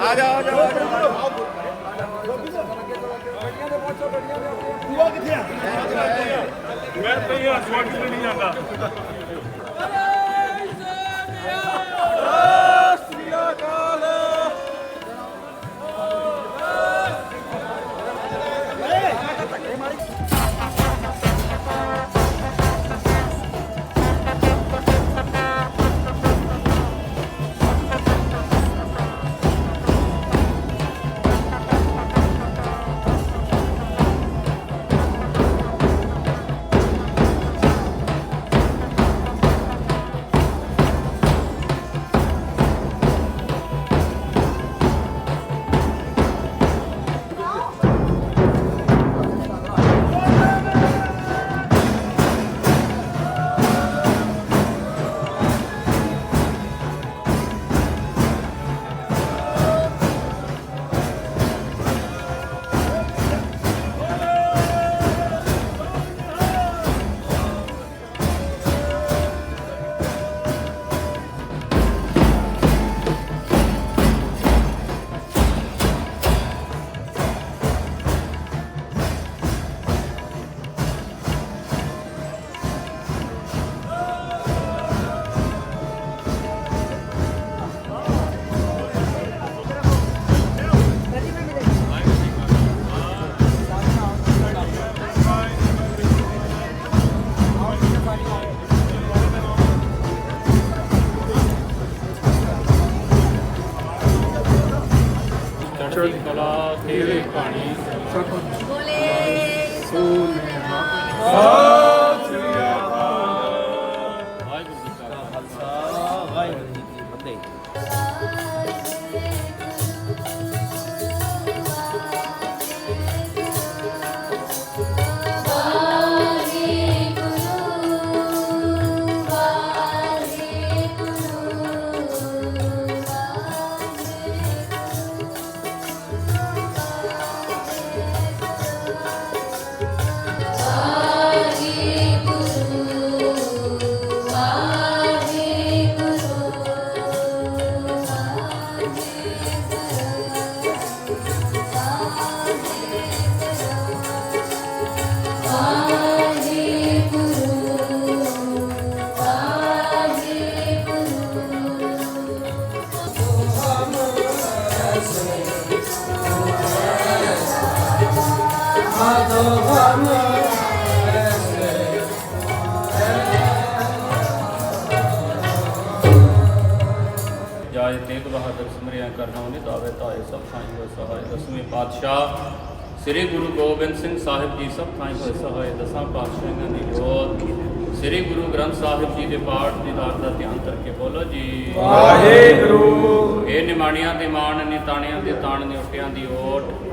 ਆ ਜਾ ਆ ਜਾ ਮੈਂ ਤਾਂ ਇਹ ਸਵਾਗਤ ਨਹੀਂ ਜਾਂਦਾ। ਜਾਇ ਤੇਗ ਬਹਾਦਰ ਸਿਮਰਿਆ ਕਰਨਾ ਉਹਨੇ ਦਾਵੇ ਧਾਏ ਸਭ ਥਾਈ ਹੋਏ ਸਹਾਇ ਦਸਵੇਂ ਪਾਤਸ਼ਾਹ ਸ੍ਰੀ ਗੁਰੂ ਗੋਬਿੰਦ ਸਿੰਘ ਸਾਹਿਬ ਜੀ ਸਭ ਥਾਈ ਹੋਏ ਸਹਾਇ ਦਸਾਂ ਪਾਤਸ਼ਾਹਾਂ ਦੀ ਜੋਤ ਸ੍ਰੀ ਗੁਰੂ ਗ੍ਰੰਥ ਸਾਹਿਬ ਜੀ ਦੇ ਪਾਠ ਦੀ ਦਾਤ ਦਾ ਧਿਆਨ ਕਰਕੇ ਬੋਲੋ ਜੀ ਵਾਹਿਗੁਰੂ ਇਹ ਨਿਮਾਣਿਆਂ ਦੇ ਮਾਣ ਨਿਤਾਣਿਆਂ ਦੇ ਤਾਣ ਨਿਉਟਿਆਂ ਦੀ ਓਟ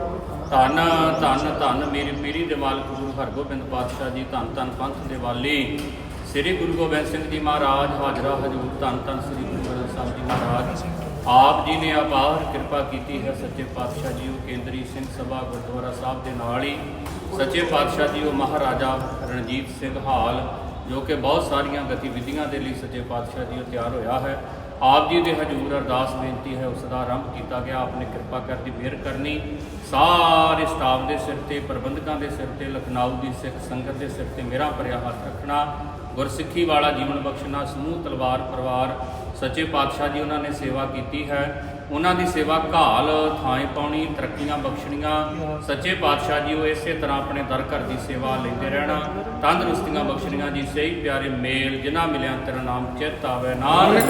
ਧੰਨ ਧੰਨ ਧੰਨ ਮੇਰੀ ਪੀਰੀ ਦੇ ਮਾਲਕ ਗੁਰੂ ਹਰਗੋਬਿੰਦ ਪਾਤਸ਼ਾਹ ਜੀ, ਧੰਨ ਧੰਨ ਪੰਥ ਦੇ ਵਾਲੀ। ਸ੍ਰੀ ਗੁਰੂ ਗੋਬਿੰਦ ਸਿੰਘ ਜੀ ਮਹਾਰਾਜ, ਹਾਜ਼ਰਾ ਹਜੂਰ, ਧੰਨ ਧੰਨ ਸ੍ਰੀ ਗੁਰੂ ਗ੍ਰੰਥ ਸਾਹਿਬ ਜੀ ਮਹਾਰਾਜ। ਆਪ ਜੀ ਨੇ ਅਪਾਰ ਕਿਰਪਾ ਕੀਤੀ ਹੈ ਸੱਚੇ ਪਾਤਸ਼ਾਹ ਜੀ, ਉਹ ਕੇਂਦਰੀ ਸਿੰਘ ਸਭਾ ਗੁਰਦੁਆਰਾ ਸਾਹਿਬ ਦੇ ਨਾਲ ਹੀ। ਸੱਚੇ ਪਾਤਸ਼ਾਹ ਜੀ, ਉਹ ਮਹਾਰਾਜਾ ਰਣਜੀਤ ਸਿੰਘ ਹਾਲ, ਜੋ ਕਿ ਬਹੁਤ ਸਾਰੀਆਂ ਗਤੀਵਿਧੀਆਂ ਦੇ ਲਈ ਸੱਚੇ ਪਾਤਸ਼ਾਹ ਜੀ ਉਹ ਤਿਆਰ ਹੋਇਆ ਹੈ। ਆਪ ਜੀ ਦੇ ਹਜੂਰ ਅਰਦਾਸ ਬੇਨਤੀ ਹੈ, ਉਸ ਦਾ ਆਰੰਭ ਕੀਤਾ ਗਿਆ। ਆਪਨੇ ਕਿਰਪਾ ਕਰਦੀ ਮਿਹਰ ਕਰਨੀ। ਸਾਰੇ ਸਟਾਫ ਦੇ ਸਿਰ ਤੇ, ਪ੍ਰਬੰਧਕਾਂ ਦੇ ਸਿਰ ਤੇ, ਲਖਨਊ ਦੀ ਸਿੱਖ ਸੰਗਤ ਦੇ ਸਿਰ ਤੇ ਮੇਰਾ ਭਰਿਆ ਹੱਥ ਰੱਖਣਾ। ਗੁਰਸਿੱਖੀ ਵਾਲਾ ਜੀਵਨ ਬਖਸ਼ਣਾ, ਸਮੂਹ ਤਲਵਾਰ ਪਰਿਵਾਰ, ਸੱਚੇ ਪਾਤਸ਼ਾਹ ਜੀ, ਉਹਨਾਂ ਨੇ ਸੇਵਾ ਕੀਤੀ ਹੈ। ਉਹਨਾਂ ਦੀ ਸੇਵਾ ਘਾਲ ਥਾਂ ਪਾਉਣੀ ਤਰੱਕੀਆਂ ਬਖਸ਼ਣੀਆਂ। ਸੱਚੇ ਪਾਤਸ਼ਾਹ ਜੀ ਉਹ ਇਸੇ ਤਰ੍ਹਾਂ ਆਪਣੇ ਦਰ ਘਰ ਦੀ ਸੇਵਾ ਲੈਂਦੇ ਰਹਿਣਾ। ਤੰਦਰੁਸਤੀਆਂ ਬਖਸ਼ਣੀਆਂ ਜੀ ਸਹੀ ਪਿਆਰੇ ਮੇਲ ਜਿਨ੍ਹਾਂ ਮਿਲਿਆ ਤੇਰਾ ਨਾਮ ਚਿੱਤ ਆਵੇ। ਨਾਨਕ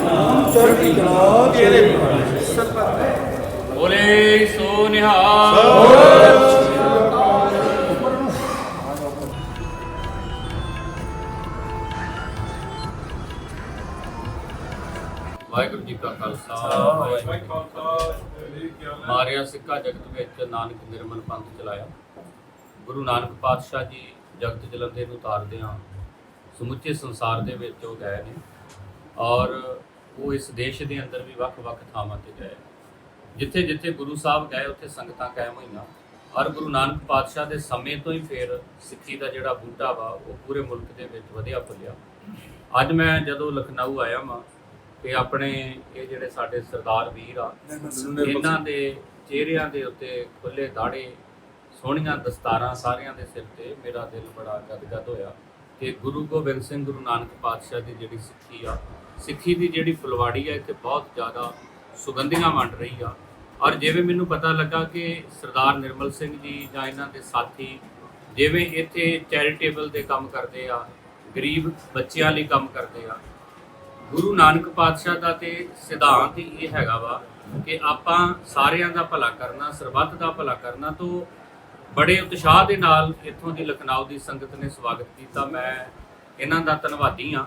ਚੜ੍ਹਦੀ ਕਲਾ ਤੇਰੇ ਬੋਲੇ ਸੋ ਨਿਹਾਲ। ਵਾਹਿਗੁਰੂ ਜੀ ਕਾ ਖਾਲਸਾ ਵਾਹਿਗੁਰੂ ਜੀ ਕੀ ਫਤਿਹ। ਮਾਰਿਆ ਸਿੱਕਾ ਜਗਤ ਵਿੱਚ ਨਾਨਕ ਨਿਰਮਲ ਪੰਥ ਚਲਾਇਆ। ਗੁਰੂ ਨਾਨਕ ਪਾਤਸ਼ਾਹ ਜੀ ਜਗਤ ਜਲੰਦੇ ਨੂੰ ਤਾਰਦਿਆਂ ਸਮੁੱਚੇ ਸੰਸਾਰ ਦੇ ਵਿੱਚ ਉਹ ਗਏ ਨੇ ਔਰ ਉਹ ਇਸ ਦੇਸ਼ ਦੇ ਅੰਦਰ ਵੀ ਵੱਖ-ਵੱਖ ਥਾਵਾਂ ਤੇ ਗਏ। ਜਿੱਥੇ ਜਿੱਥੇ ਗੁਰੂ ਸਾਹਿਬ ਗਏ ਉੱਥੇ ਸੰਗਤਾਂ ਕਾਇਮ ਹੋਈਆਂ। ਔਰ ਗੁਰੂ ਨਾਨਕ ਪਾਤਸ਼ਾਹ ਦੇ ਸਮੇਂ ਤੋਂ ਹੀ ਫਿਰ ਸਿੱਖੀ ਦਾ ਜਿਹੜਾ ਬੂਟਾ ਵਾ ਉਹ ਪੂਰੇ ਮੁਲਕ ਦੇ ਵਿੱਚ ਵਧਿਆ ਫੁੱਲਿਆ। ਅੱਜ ਮੈਂ ਜਦੋਂ ਲਖਨਊ ਆਇਆ ਵਾਂ ਤੇ ਆਪਣੇ ਇਹ ਜਿਹੜੇ ਸਾਡੇ ਸਰਦਾਰ ਵੀਰ ਆ ਇਹਨਾਂ ਦੇ ਚਿਹਰਿਆਂ ਦੇ ਉੱਤੇ ਖੁੱਲੇ ਦਾੜੇ ਸੋਹਣੀਆਂ ਦਸਤਾਰਾਂ ਸਾਰਿਆਂ ਦੇ ਸਿਰ ਤੇ ਮੇਰਾ ਦਿਲ ਬੜਾ ਗਦਗਦ ਹੋਇਆ। ਕਿ ਗੁਰੂ ਗੋਬਿੰਦ ਸਿੰਘ ਗੁਰੂ ਨਾਨਕ ਪਾਤਸ਼ਾਹ ਦੀ ਜਿਹੜੀ ਸਿੱਖੀ ਆ ਸਿੱਖੀ ਦੀ ਜਿਹੜੀ ਫੁਲਵਾੜੀ ਆ ਇੱਥੇ ਬਹੁਤ ਜ਼ਿਆਦਾ ਸੁਗੰਧੀਆਂ ਵੰਡ ਰਹੀ ਆ। ਔਰ ਜਿਵੇਂ ਮੈਨੂੰ ਪਤਾ ਲੱਗਾ ਕਿ ਸਰਦਾਰ ਨਿਰਮਲ ਸਿੰਘ ਜੀ ਜਾਂ ਇਹਨਾਂ ਦੇ ਸਾਥੀ ਜਿਵੇਂ ਇੱਥੇ ਚੈਰੀਟੇਬਲ ਦੇ ਕੰਮ ਕਰਦੇ ਆ ਗਰੀਬ ਬੱਚਿਆਂ ਲਈ ਕੰਮ ਕਰਦੇ ਆ ਗੁਰੂ ਨਾਨਕ ਪਾਤਸ਼ਾਹ ਦਾ ਤੇ ਸਿਧਾਂਤ ਹੀ ਇਹ ਹੈਗਾ ਵਾ ਕਿ ਆਪਾਂ ਸਾਰਿਆਂ ਦਾ ਭਲਾ ਕਰਨਾ, ਸਰਬੱਤ ਦਾ ਭਲਾ ਕਰਨਾ ਤੋਂ ਬੜੇ ਉਤਸ਼ਾਹ ਦੇ ਨਾਲ ਇੱਥੋਂ ਦੀ ਲਖਨਊ ਦੀ ਸੰਗਤ ਨੇ ਸਵਾਗਤ ਕੀਤਾ। ਮੈਂ ਇਹਨਾਂ ਦਾ ਧੰਨਵਾਦੀ ਹਾਂ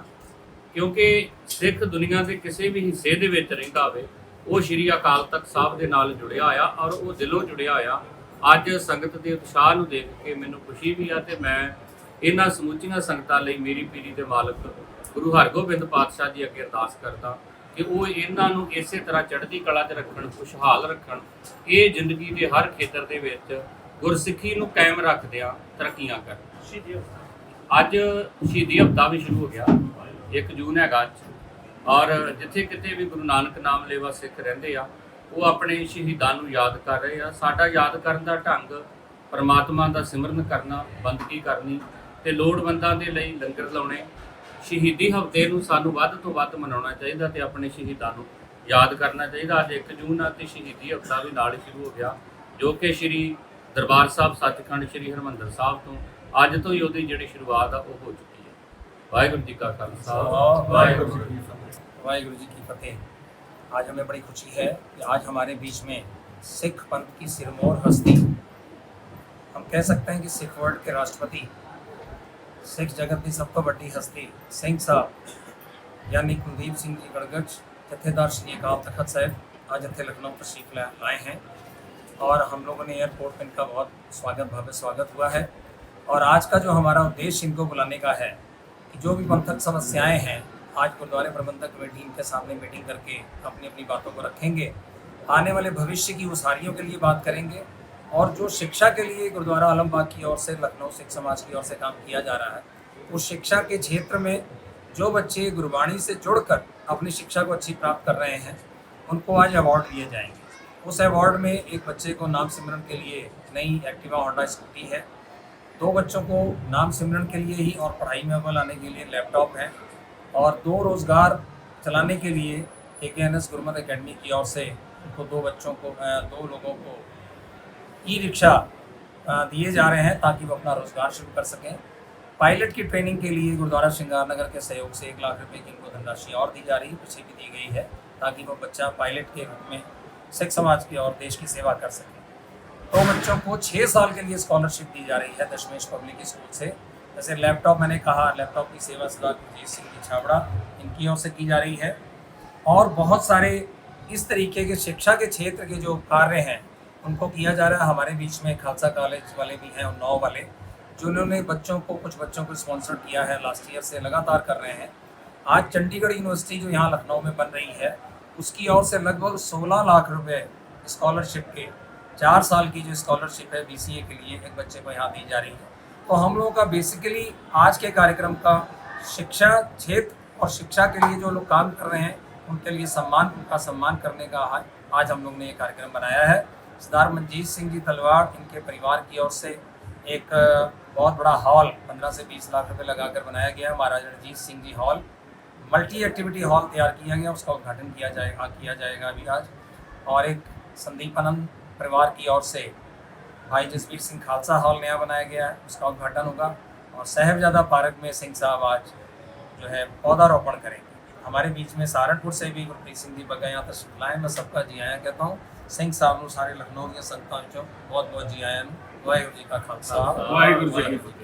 ਕਿਉਂਕਿ ਸਿੱਖ ਦੁਨੀਆ ਦੇ ਕਿਸੇ ਵੀ ਹਿੱਸੇ ਦੇ ਵਿੱਚ ਰਹਿੰਦਾ ਹੋਵੇ, ਉਹ ਸ਼੍ਰੀ ਅਕਾਲ ਤਖਤ ਸਾਹਿਬ ਦੇ ਨਾਲ ਜੁੜਿਆ ਹੋਇਆ ਔਰ ਉਹ ਦਿਲੋਂ ਜੁੜਿਆ ਹੋਇਆ। ਅੱਜ ਸੰਗਤ ਦੇ ਉਤਸ਼ਾਹ ਨੂੰ ਦੇਖ ਕੇ ਮੈਨੂੰ ਖੁਸ਼ੀ ਵੀ ਆ ਤੇ ਮੈਂ ਇਹਨਾਂ ਸਮੁੱਚੀਆਂ ਸੰਗਤਾਂ ਲਈ ਮੇਰੀ ਪੀਰੀ ਦੇ ਮਾਲਕ ਗੁਰੂ ਹਰਗੋਬਿੰਦ ਪਾਤਸ਼ਾਹ ਜੀ ਅੱਗੇ ਅਰਦਾਸ ਕਰਦਾ ਕਿ ਉਹ ਇਹਨਾਂ ਨੂੰ ਇਸੇ ਤਰ੍ਹਾਂ ਚੜ੍ਹਦੀ ਕਲਾ 'ਚ ਰੱਖਣ, ਖੁਸ਼ਹਾਲ ਰੱਖਣ। ਇਹ ਜ਼ਿੰਦਗੀ ਦੇ ਹਰ ਖੇਤਰ ਦੇ ਵਿੱਚ ਗੁਰਸਿੱਖੀ ਨੂੰ ਕਾਇਮ ਰੱਖਦਿਆਂ ਤਰੱਕੀਆਂ ਕਰਨ। ਅੱਜ ਸ਼ਹੀਦੀ ਹਫਤਾ ਵੀ ਸ਼ੁਰੂ ਹੋ ਗਿਆ 1 ਜੂਨ ਹੈਗਾ ਅੱਜ। ਔਰ ਜਿੱਥੇ ਕਿਤੇ ਵੀ ਗੁਰੂ ਨਾਨਕ ਨਾਮ ਲੇਵਾ ਸਿੱਖ ਰਹਿੰਦੇ ਆ, ਉਹ ਆਪਣੇ ਸ਼ਹੀਦਾਂ ਨੂੰ ਯਾਦ ਕਰ ਰਹੇ ਆ। ਸਾਡਾ ਯਾਦ ਕਰਨ ਦਾ ਢੰਗ ਪਰਮਾਤਮਾ ਦਾ ਸਿਮਰਨ ਕਰਨਾ, ਬੰਦਗੀ ਕਰਨੀ ਤੇ ਲੋੜਵੰਦਾਂ ਦੇ ਲਈ ਲੰਗਰ ਲਾਉਣੇ ਸ਼ਹੀਦੀ ਹਫਤੇ ਨੂੰ ਸਾਨੂੰ ਵੱਧ ਤੋਂ ਵੱਧ ਮਨਾਉਣਾ ਚਾਹੀਦਾ ਤੇ ਆਪਣੇ ਸ਼ਹੀਦਾਂ ਨੂੰ ਯਾਦ ਕਰਨਾ ਚਾਹੀਦਾ ਅੱਜ 1 ਜੂਨ ਆ ਤੇ ਸ਼ਹੀਦੀ ਹਫਤਾ ਵੀ ਨਾਲ ਹੀ ਸ਼ੁਰੂ ਹੋ ਗਿਆ ਜੋ ਕਿ ਸ਼੍ਰੀ ਦਰਬਾਰ ਸਾਹਿਬ ਸੱਚਖੰਡ ਸ਼੍ਰੀ ਹਰਮੰਦਰ ਸਾਹਿਬ ਤੋਂ ਅੱਜ ਤੋਂ ਹੀ ਉਹਦੀ ਜਿਹੜੀ ਸ਼ੁਰੂਆਤ ਆ ਉਹ ਹੋ ਚੁੱਕੀ ਹੈ ਵਾਹਿਗੁਰੂ ਜੀ ਕਾ ਖਾਲਸਾ ਵਾਹਿਗੁਰੂ ਜੀ ਕੀ ਫਤਿਹ वाहिगुरु जी की फतेह आज हमें बड़ी खुशी है कि आज हमारे बीच में सिख पंथ की सिरमौर हस्ती हम कह सकते हैं कि सिख वर्ल्ड के राष्ट्रपति सिख जगत की सब तो बड़ी हस्ती, सिंह साहब, यानी कुलदीप सिंह जी गड़गच जत्थेदार श्री अकाल तखत साहब, आज जत्थे लखनऊ तशरीफ़ लाए हैं। और हम लोगों ने एयरपोर्ट पर इनका बहुत स्वागत, भव्य स्वागत हुआ है। और आज का जो हमारा उद्देश्य इनको बुलाने का है, कि जो भी पंथक समस्याएँ हैं, आज गुरुद्वारे प्रबंधक कमेटी इनके सामने मीटिंग करके अपनी अपनी बातों को रखेंगे। आने वाले भविष्य की उसारियों के लिए बात करेंगे। और जो शिक्षा के लिए गुरुद्वारा आलमबाग की ओर से, लखनऊ सिख समाज की ओर से काम किया जा रहा है, उस शिक्षा के क्षेत्र में जो बच्चे गुरबाणी से जुड़कर अपनी शिक्षा को अच्छी प्राप्त कर रहे हैं, उनको आज अवार्ड दिए जाएँगे। उस अवार्ड में एक बच्चे को नाम सिमरन के लिए नई एक्टिवा होंडा स्कूटी है। दो बच्चों को नाम सिमरन के लिए ही और पढ़ाई में अव्वल आने के लिए लैपटॉप है और दो रोज़गार चलाने के लिए के के एन एस गुरमत अकेडमी की ओर से उनको दो बच्चों को दो लोगों को ई रिक्शा दिए जा रहे हैं ताकि वो अपना रोज़गार शुरू कर सकें। पायलट की ट्रेनिंग के लिए गुरुद्वारा श्रृंगार नगर के सहयोग से एक लाख रुपए की इनको धनराशि और दी जा रही है पीछे भी दी गई है, ताकि वो बच्चा पायलट के रूप में सिख समाज की और देश की सेवा कर सके। दो बच्चों को छः साल के लिए स्कॉलरशिप दी जा रही है दशमेश पब्लिक स्कूल से। जैसे लैपटॉप मैंने कहा, लैपटॉप की सेवा सदा गुरजीत सिंह की छावड़ा इनकी ओर से की जा रही है। और बहुत सारे इस तरीके के शिक्षा के क्षेत्र के जो कार्य हैं उनको किया जा रहा है। हमारे बीच में खालसा कॉलेज वाले भी हैं और नौ वाले, जिन्होंने बच्चों को, कुछ बच्चों को स्पॉन्सर किया है लास्ट ईयर से लगातार कर रहे हैं। आज चंडीगढ़ यूनिवर्सिटी जो यहाँ लखनऊ में बन रही है, उसकी ओर से लगभग 16 लाख रुपए स्कॉलरशिप के, चार साल की जो स्कॉलरशिप है बीसीए के लिए एक बच्चे को यहाँ दी जा रही है। तो हम लोगों का बेसिकली आज के कार्यक्रम का शिक्षा क्षेत्र और शिक्षा के लिए जो लोग काम कर रहे हैं, उनके लिए सम्मान, उनका सम्मान करने का आज हम लोग ने ये कार्यक्रम बनाया है। सरदार मनजीत सिंह जी तलवार इनके परिवार की ओर से एक बहुत बड़ा हॉल 15 से 20 लाख रुपए लगाकर बनाया गया है। Maharaja Ranjit Singh ji hall. Multi activity hall तैयार किया गया उसका उद्घाटन किया जाएगा किया जाएगा अभी आज। और एक संदीप आनंद परिवार की ओर से भाई जसवीर सिंह खालसा हॉल नया बनाया गया है, उसका उद्घाटन होगा। और साहेबजादा पार्क में सिंह साहब आज जो है पौधारोपण करेंगे। हमारे बीच में सहारनपुर से भी गुरप्रीत सिंह जी बगा यहाँ तशरीफ़ लाए मैं सबका जी आया कहता हूँ। ਸਿੰਘ ਸਾਹਿਬ ਨੂੰ ਸਾਰੇ ਲਖਨਊ ਦੀਆਂ ਸੰਗਤਾਂ ਵਿੱਚੋਂ ਬਹੁਤ ਬਹੁਤ ਜੀ ਆਇਆਂ ਨੂੰ। ਵਾਹਿਗੁਰੂ ਜੀ ਕਾ ਖਾਲਸਾ। ਵਾਹਿਗੁਰੂ ਜੀ ਕੀ ਫਤਿਹ।